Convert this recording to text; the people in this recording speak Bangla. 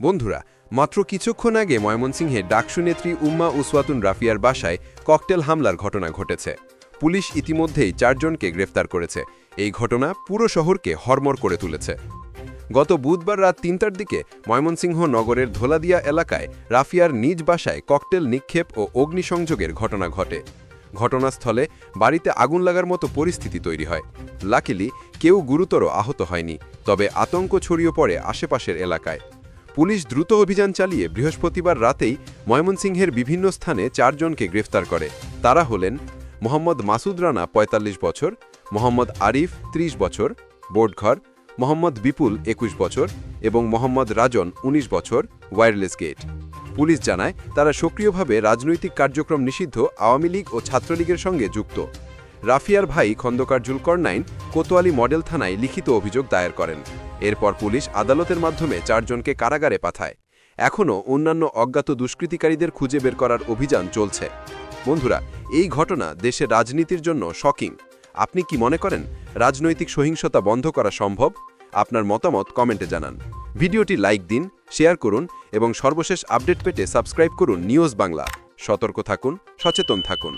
বন্ধুরা, মাত্র কিছুক্ষণ আগে ময়মনসিংহে ডাকসু নেত্রী উম্মা উসওয়াতুন রাফিয়ার বাসায় ককটেল হামলার ঘটনা ঘটেছে। পুলিশ ইতিমধ্যেই চারজনকে গ্রেফতার করেছে। এই ঘটনা পুরো শহরকে হরমর করে তুলেছে। গত বুধবার রাত তিনটার দিকে ময়মনসিংহ নগরের ধোলাদিয়া এলাকায় রাফিয়ার নিজ বাসায় ককটেল নিক্ষেপ ও অগ্নিসংযোগের ঘটনা ঘটে। ঘটনাস্থলে বাড়িতে আগুন লাগার মতো পরিস্থিতি তৈরি হয়। লাকিলি কেউ গুরুতর আহত হয়নি, তবে আতঙ্ক ছড়িয়ে পড়ে আশেপাশের এলাকায়। পুলিশ দ্রুত অভিযান চালিয়ে বৃহস্পতিবার রাতেই ময়মনসিংহের বিভিন্ন স্থানে চারজনকে গ্রেফতার করে। তারা হলেন মোহাম্মদ মাসুদ রানা ৪৫ বছর, মোহাম্মদ আরিফ ৩০ বছর, বোর্ডঘর, মোহাম্মদ বিপুল একুশ বছর এবং মোহাম্মদ রাজন ১৯ বছর ওয়্যারলেস গেট। পুলিশ জানায়, তারা সক্রিয়ভাবে রাজনৈতিক কার্যক্রম নিষিদ্ধ আওয়ামী লীগ ও ছাত্রলীগের সঙ্গে যুক্ত। রাফিয়ার ভাই খন্দকার জুলকরনাইন কোতোয়ালি মডেল থানায় লিখিত অভিযোগ দায়ের করেন। এরপর পুলিশ আদালতের মাধ্যমে চারজনকে কারাগারে পাঠায়। এখনও অন্যান্য অজ্ঞাত দুষ্কৃতিকারীদের খুঁজে বের করার অভিযান চলছে। বন্ধুরা, এই ঘটনা দেশের রাজনীতির জন্য শকিং। আপনি কি মনে করেন, রাজনৈতিক সহিংসতা বন্ধ করা সম্ভব? আপনার মতামত কমেন্টে জানান। ভিডিওটি লাইক দিন, শেয়ার করুন এবং সর্বশেষ আপডেট পেতে সাবস্ক্রাইব করুন নিউজ বাংলা। সতর্ক থাকুন, সচেতন থাকুন।